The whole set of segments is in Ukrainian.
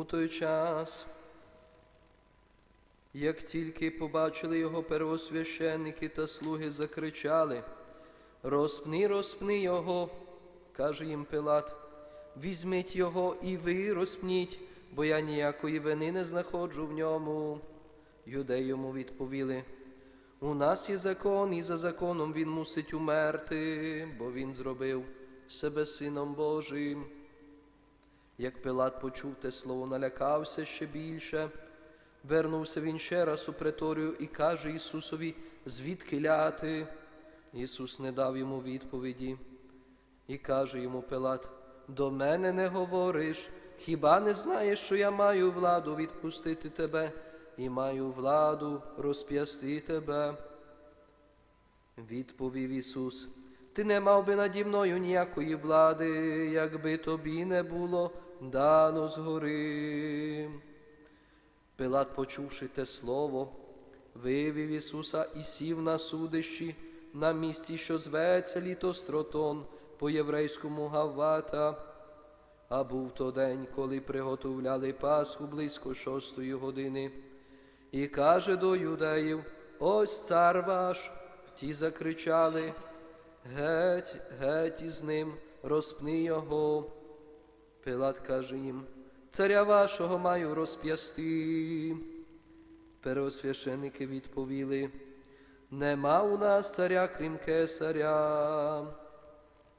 У той час, як тільки побачили його первосвященники та слуги, закричали: Розпни, розпни його, каже їм Пилат, візьміть його і ви розпніть, бо я ніякої вини не знаходжу в ньому. Юдеї йому відповіли. У нас є закон, і за законом він мусить умерти, бо він зробив себе сином Божим. Як Пилат почув те слово, налякався ще більше. Вернувся він ще раз у преторію і каже Ісусові, звідки ляти? Ісус не дав йому відповіді. І каже йому Пилат, до мене не говориш, хіба не знаєш, що я маю владу відпустити тебе і маю владу розп'ясти тебе? Відповів Ісус, ти не мав би наді мною ніякої влади, якби тобі не було дано згори. Пилат, почувши те слово, вивів Ісуса і сів на судищі на місці, що зветься літостротон по єврейському Гаввата. А був то день, коли приготовляли Пасху близько шостої години. І каже до юдеїв: Ось цар ваш. Ті закричали: Геть, геть із ним, розпни його. Пилат каже їм: Царя вашого маю розп'ясти. Первосвященники відповіли: Нема у нас царя, крім кесаря,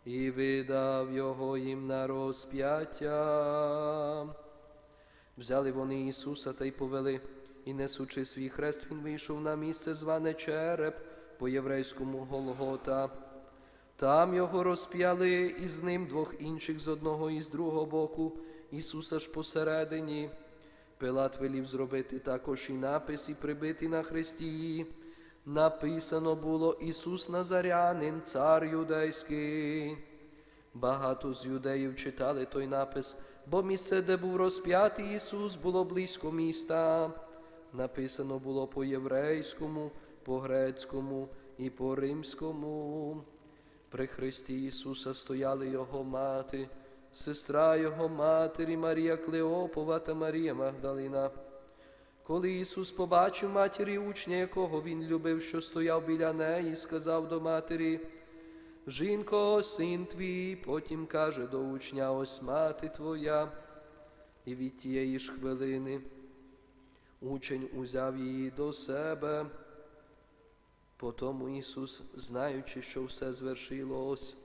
і видав його їм на розп'яття. Взяли вони Ісуса та й повели, і несучи свій хрест, він вийшов на місце зване Череп по єврейському Голгота. Там його розп'яли і з ним двох інших з одного і з другого боку, Ісуса ж посередині. Пилат велів зробити також і напис і прибити на хресті. Написано було Ісус Назарянин, цар юдейський. Багато з юдеїв читали той напис, бо місце, де був розп'ятий Ісус, було близько міста. Написано було по єврейському, по грецькому і по римському. При Христі Ісуса стояли Його мати, сестра Його матері Марія Клеопова та Марія Магдалина. Коли Ісус побачив матері учня, якого Він любив, що стояв біля неї, сказав до матері, Жінко, син твій, потім каже до учня, ось мати твоя. І від тієї ж хвилини учень узяв її до себе. Потому Ісус, знаючи, що все звершилось,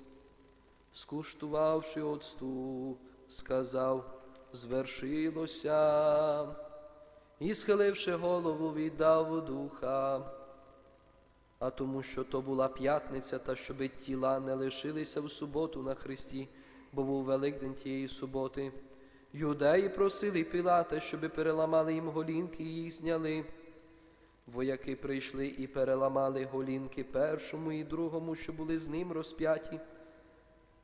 скуштувавши оцту, сказав, звершилося, і, схиливши голову, віддав духа. А тому, що то була п'ятниця, та щоби тіла не лишилися в суботу на Христі, бо був Великдень тієї суботи. Юдеї просили Пілата, щоби переламали їм голінки і їх зняли. Вояки прийшли і переламали голінки першому і другому, що були з ним розп'яті.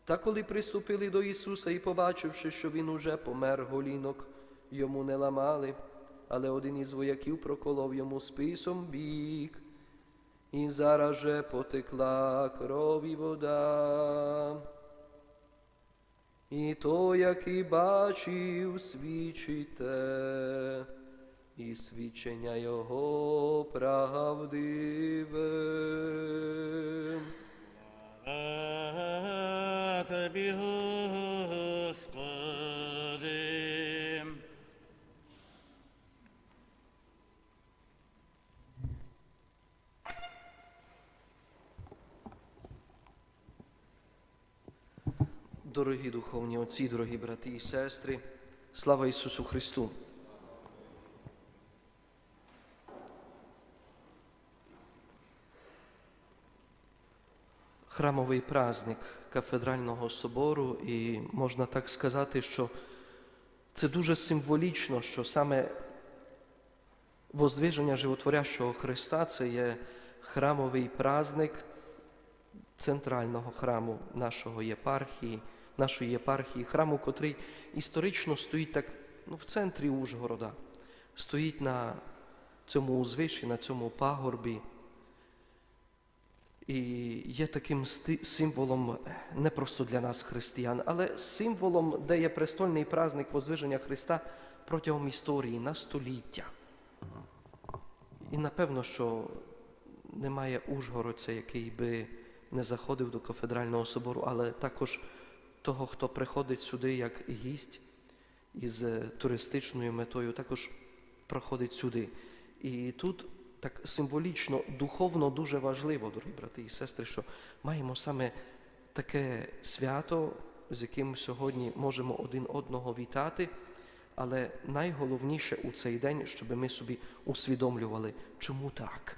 Та коли приступили до Ісуса і, побачивши, що Він уже помер голінок, йому не ламали, але один із вояків проколов йому списом бік, і зараз же потекла кров і вода. І то, який бачив, свідчите, і свідчення Його правдиве. Слава Тобі, Господи. Дорогі духовні отці, дорогі брати і сестри, слава Ісусу Христу! Храмовий праздник кафедрального собору, і можна так сказати, що це дуже символічно, що саме воздвиження животворящого Христа це є храмовий праздник центрального храму нашого єпархії, нашої єпархії, храму, котрий історично стоїть так ну, в центрі Ужгорода, стоїть на цьому узвищі, на цьому пагорбі. І є таким символом е, не просто для нас, християн, але символом, де є престольний праздник Возвиження Христа, протягом історії на століття. І напевно, що немає Ужгородця, який би не заходив до кафедрального собору, але також того, хто приходить сюди як гість із е, туристичною метою, також проходить сюди. І тут так символічно, духовно дуже важливо, дорогі брати і сестри, що маємо саме таке свято, з яким сьогодні можемо один одного вітати. Але найголовніше у цей день, щоб ми собі усвідомлювали, чому так.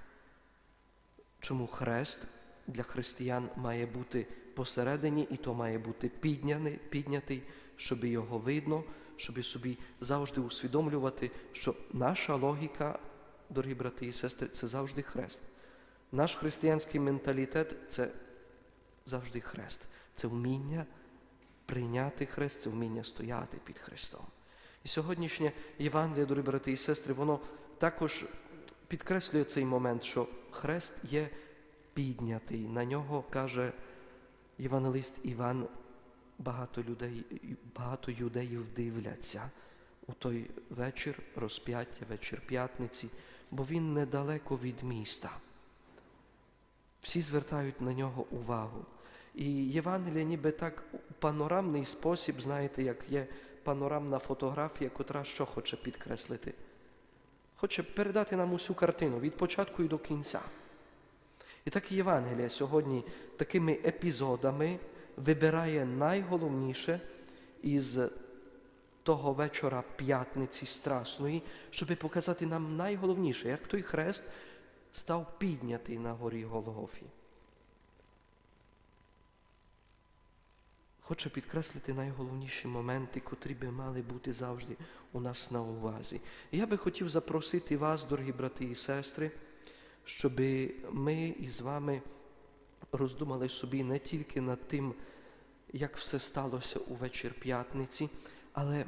Чому хрест для християн має бути посередині, і то має бути підняний, піднятий, щоб його видно, щоб собі завжди усвідомлювати, що наша логіка, дорогі брати і сестри, це завжди хрест. Наш християнський менталітет це завжди хрест. Це вміння прийняти хрест, це вміння стояти під Христом. І сьогоднішнє Євангеліє, дорогі брати і сестри, воно також підкреслює цей момент, що хрест є піднятий. На нього каже євангелист Іван, багато людей, багато юдеїв дивляться у той вечір розп'яття, вечір п'ятниці, бо він недалеко від міста. Всі звертають на нього увагу. І Євангелія ніби так у панорамний спосіб, знаєте, як є панорамна фотографія, котра що хоче підкреслити. Хоче передати нам усю картину від початку і до кінця. І так і Євангелія сьогодні такими епізодами вибирає найголовніше із того вечора п'ятниці страсної, щоб показати нам найголовніше, як той хрест став піднятий на горі Голгофі. Хоче підкреслити найголовніші моменти, котрі би мали бути завжди у нас на увазі. Я би хотів запросити вас, дорогі брати і сестри, щоб ми із вами роздумали собі не тільки над тим, як все сталося у вечір п'ятниці, але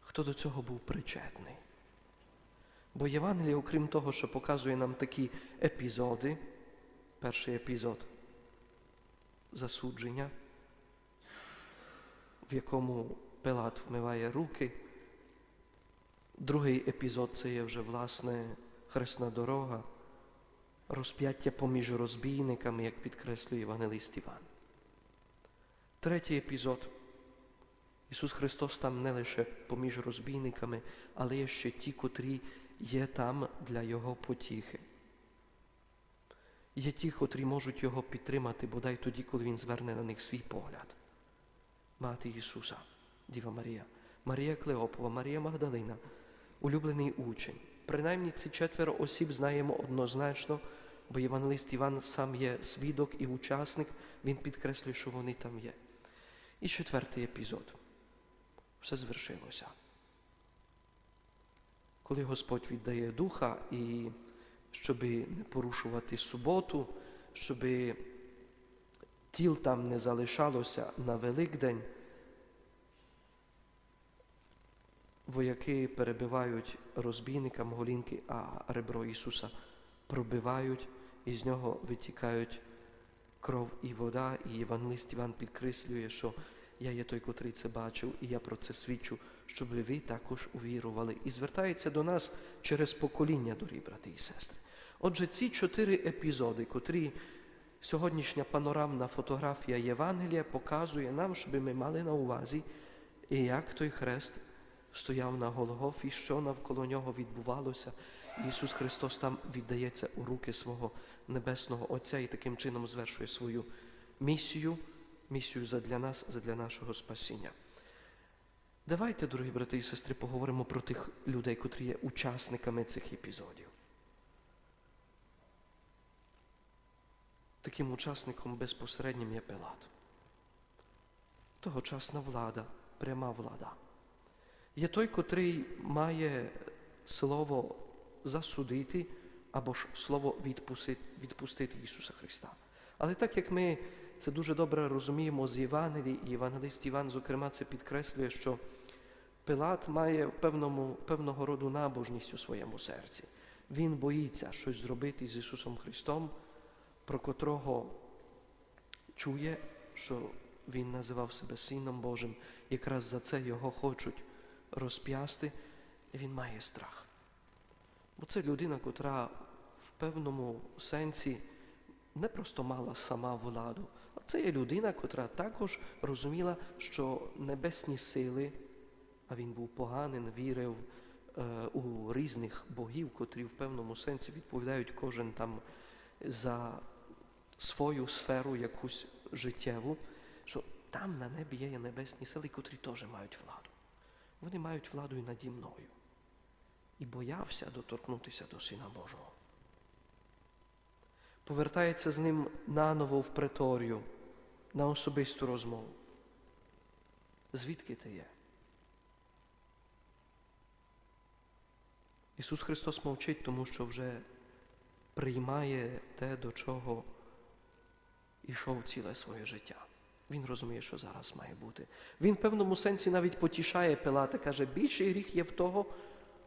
хто до цього був причетний. Бо Євангеліє, окрім того, що показує нам такі епізоди, перший епізод засудження, в якому Пилат вмиває руки. Другий епізод це є вже власне хресна дорога, розп'яття поміж розбійниками, як підкреслює Євангелист Іван. Третій епізод. Ісус Христос там не лише поміж розбійниками, але є ще ті, котрі є там для Його потіхи. Є ті, котрі можуть Його підтримати, бодай тоді, коли Він зверне на них свій погляд. Мати Ісуса, Діва Марія, Марія Клеопова, Марія Магдалина, улюблений учень. Принаймні ці четверо осіб знаємо однозначно, бо Євангелист Іван сам є свідок і учасник, він підкреслює, що вони там є. І четвертий епізод. Все звершилося. Коли Господь віддає духа, і щоб не порушувати суботу, щоб тіл там не залишалося на Великдень, вояки перебивають розбійникам голінки, а ребро Ісуса пробивають, і з нього витікають кров і вода. І Євангелист Іван підкреслює, що я є той, котрий це бачив, і я про це свідчу, щоб ви також увірували. І звертається до нас через покоління, дорогі брати і сестри. Отже, ці чотири епізоди, котрі сьогоднішня панорамна фотографія Євангелія показує нам, щоб ми мали на увазі, і як той хрест стояв на Голгофі, що навколо нього відбувалося. Ісус Христос там віддається у руки свого Небесного Отця і таким чином звершує свою місію, місію задля нас, задля нашого спасіння. Давайте, дорогі брати і сестри, поговоримо про тих людей, котрі є учасниками цих епізодів. Таким учасником безпосереднім є Пилат. Тогочасна влада, пряма влада. Є той, котрий має слово засудити або ж слово відпустити, відпустити Ісуса Христа. Але так як ми це дуже добре розуміємо з Євангелії, і Євангелист Іван, зокрема, це підкреслює, що Пилат має певному, певного роду набожність у своєму серці. Він боїться щось зробити з Ісусом Христом, про котрого чує, що Він називав себе Сином Божим, якраз за це його хочуть розп'ясти, він має страх. Бо це людина, котра в певному сенсі не просто мала сама владу, а це є людина, котра також розуміла, що небесні сили, а він був поганин, вірив е, у різних богів, котрі в певному сенсі відповідають кожен там за свою сферу якусь життєву, що там на небі є небесні сили, котрі теж мають владу. Вони мають владу і наді мною. І боявся доторкнутися до Сина Божого. Повертається з ним наново в преторію на особисту розмову. Звідки ти є? Ісус Христос мовчить, тому що вже приймає те, до чого йшов ціле своє життя. Він розуміє, що зараз має бути. Він в певному сенсі навіть потішає Пилата, каже, більший гріх є в того,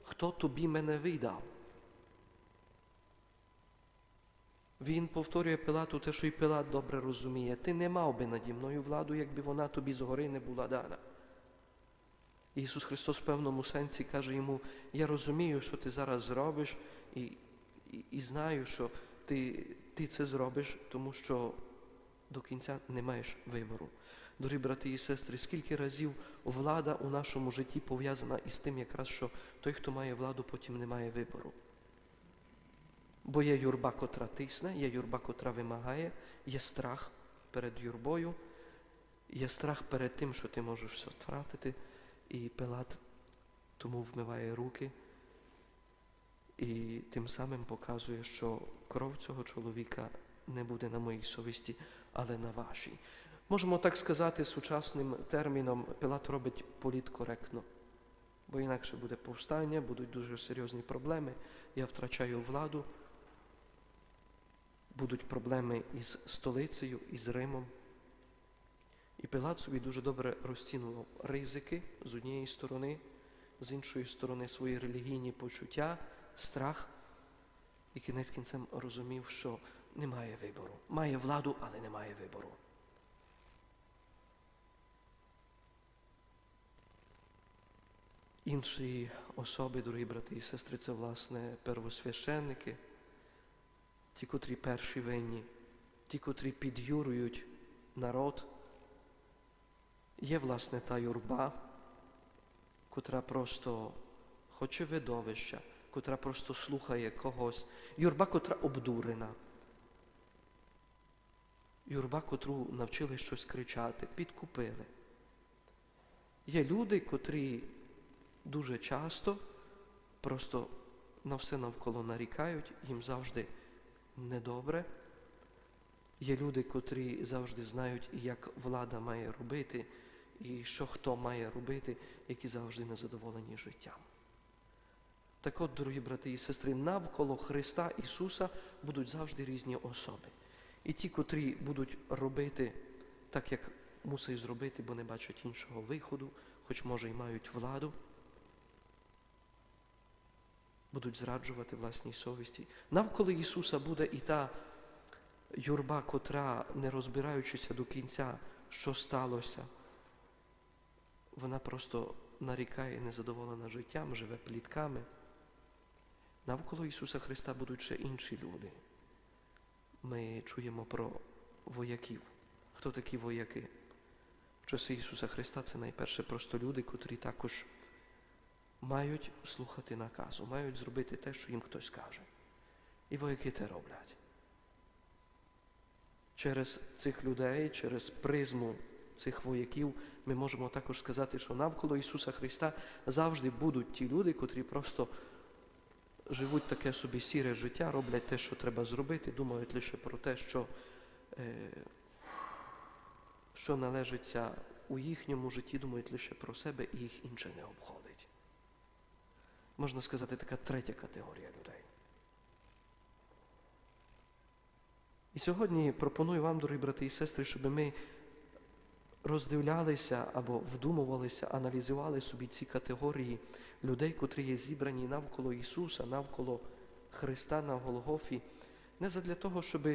хто тобі мене видав. Він повторює Пилату те, що і Пилат добре розуміє. Ти не мав би наді мною владу, якби вона тобі згори не була дана. Ісус Христос в певному сенсі каже йому, я розумію, що ти зараз зробиш, і, і, і знаю, що ти, ти це зробиш, тому що до кінця не маєш вибору. Дорогі брати і сестри, скільки разів влада у нашому житті пов'язана із тим, якраз що той, хто має владу, потім не має вибору. Бо є юрба, котра тисне, є юрба, котра вимагає, є страх перед юрбою, є страх перед тим, що ти можеш все втратити, і Пилат тому вмиває руки і тим самим показує, що кров цього чоловіка не буде на моїй совісті, але на вашій. Можемо так сказати сучасним терміном, Пилат робить політкоректно, бо інакше буде повстання, будуть дуже серйозні проблеми, я втрачаю владу, будуть проблеми із столицею, із Римом. І Пилат собі дуже добре розцінував ризики з однієї сторони, з іншої сторони свої релігійні почуття, страх, і кінець кінцем розумів, що немає вибору. Має владу, але немає вибору. Інші особи, дорогі брати і сестри, це власне первосвященники, ті, котрі перші винні, ті, котрі підюрують народ. Є, власне, та юрба, котра просто хоче видовища, котра просто слухає когось. Юрба, котра обдурена. Юрба, котру навчили щось кричати, підкупили. Є люди, котрі дуже часто просто на все навколо нарікають, їм завжди недобре. Є люди, котрі завжди знають, як влада має робити, і що хто має робити, які завжди незадоволені життям. Так от, дорогі брати і сестри, навколо Христа Ісуса будуть завжди різні особи. І ті, котрі будуть робити так, як мусить зробити, бо не бачать іншого виходу, хоч може і мають владу, будуть зраджувати власній совісті. Навколо Ісуса буде і та юрба, котра, не розбираючися до кінця, що сталося, вона просто нарікає, незадоволена життям, живе плітками. Навколо Ісуса Христа будуть ще інші люди. Ми чуємо про вояків. Хто такі вояки? В часи Ісуса Христа це найперше просто люди, котрі також мають слухати наказу, мають зробити те, що їм хтось каже. І вояки те роблять. Через цих людей, через призму цих вояків ми можемо також сказати, що навколо Ісуса Христа завжди будуть ті люди, котрі просто живуть таке собі сіре життя, роблять те, що треба зробити, думають лише про те, що, е, що належиться у їхньому житті, думають лише про себе і їх інше не обходить. Можна сказати, така третя категорія людей. І сьогодні пропоную вам, дорогі брати і сестри, щоб ми роздивлялися або вдумувалися, аналізували собі ці категорії людей, котрі є зібрані навколо Ісуса, навколо Христа на Голгофі, не задля того, щоб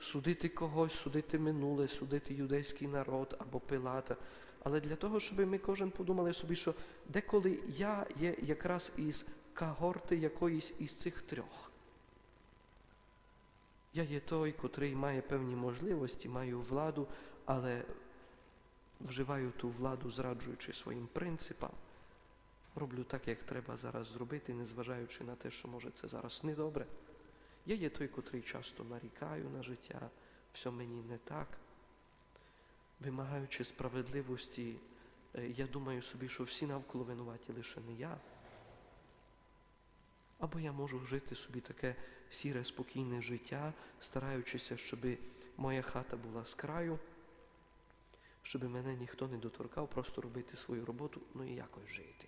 судити когось, судити минуле, судити юдейський народ або Пилата, Але для того, щоб ми кожен подумали собі, що деколи я є якраз із когорти якоїсь із цих трьох. Я є той, котрий має певні можливості, маю владу, але вживаю ту владу, зраджуючи своїм принципам. Роблю так, як треба зараз зробити, незважаючи на те, що може це зараз недобре. Я є той, котрий часто нарікаю на життя, все мені не так. Вимагаючи справедливості, е, я думаю собі, що всі навколо винуваті лише не я. Або я можу жити собі таке сіре, спокійне життя, стараючися, щоб моя хата була з краю, щоб мене ніхто не доторкав, просто робити свою роботу, ну і якось жити.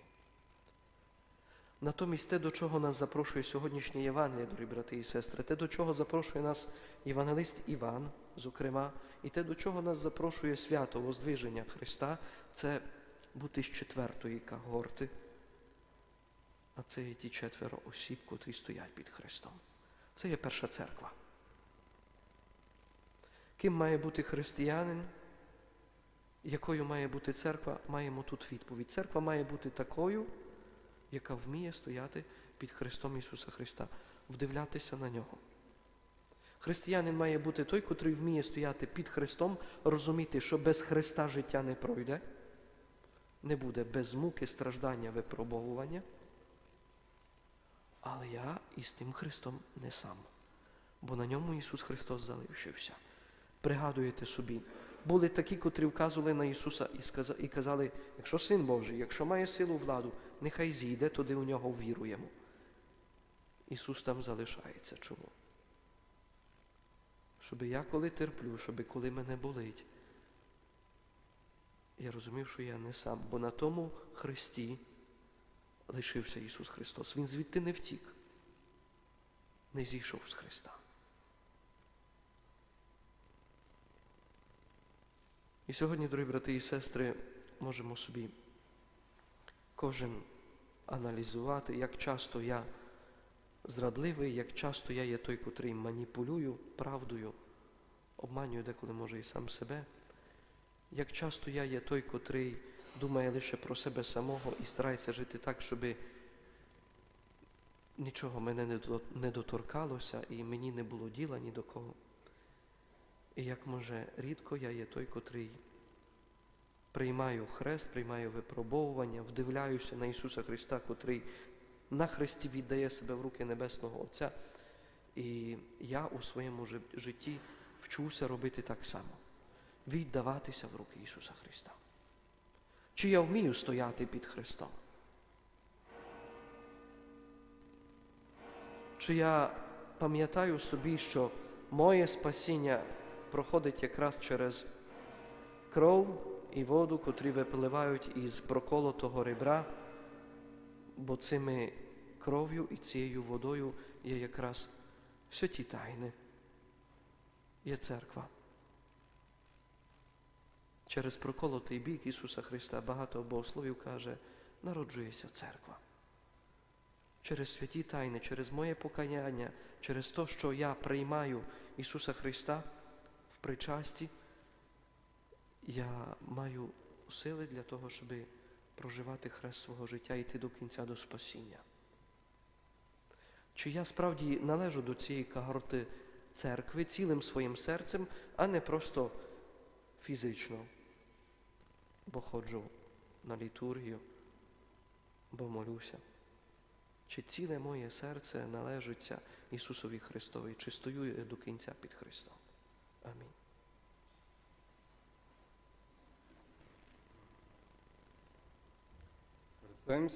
Натомість те, до чого нас запрошує сьогоднішнє Євангеліє, дорогі брати і сестри, те, до чого запрошує нас Євангелист Іван, зокрема, і те, до чого нас запрошує свято Воздвиження Христа, це бути з четвертої когорти, а це є ті четверо осіб, котрі стоять під Христом. Це є перша церква. Ким має бути християнин? Якою має бути церква? Маємо тут відповідь. Церква має бути такою, яка вміє стояти під Христом Ісуса Христа, вдивлятися на нього. Християнин має бути той, котрий вміє стояти під Христом, розуміти, що без Христа життя не пройде, не буде без муки, страждання, випробовування. Але я із тим Христом не сам, бо на ньому Ісус Христос залишився. Пригадуєте собі, були такі, котрі вказували на Ісуса і казали, якщо Син Божий, якщо має силу владу, нехай зійде, туди у нього віруємо. Ісус там залишається. Чому? Щоб я коли терплю, щоб коли мене болить, я розумів, що я не сам, бо на тому Христі лишився Ісус Христос. Він звідти не втік, не зійшов з Христа. І сьогодні, дорогі брати і сестри, можемо собі кожен аналізувати, як часто я зрадливий, як часто я є той, котрий маніпулюю правдою, обманюю деколи може і сам себе, як часто я є той, котрий думає лише про себе самого і старається жити так, щоб нічого мене не не доторкалося і мені не було діла ні до кого. І як може рідко я є той, котрий приймаю хрест, приймаю випробовування, вдивляюся на Ісуса Христа, котрий на хресті віддає себе в руки Небесного Отця. І я у своєму житті вчуся робити так само, віддаватися в руки Ісуса Христа. Чи я вмію стояти під Христом? Чи я пам'ятаю собі, що моє спасіння проходить якраз через кров і воду, котрі випливають із проколотого ребра, бо цими кров'ю і цією водою є якраз святі тайни, є церква. Через проколотий бік Ісуса Христа багато богословів каже, народжується церква. Через святі тайни, через моє покаяння, через те, що я приймаю Ісуса Христа в причасті, я маю сили для того, щоб проживати хрест свого життя і йти до кінця до спасіння. Чи я справді належу до цієї когорти церкви цілим своїм серцем, а не просто фізично, бо ходжу на літургію, бо молюся. Чи ціле моє серце належиться Ісусові Христові, чи стою я до кінця під Христом? Амінь. Представимся.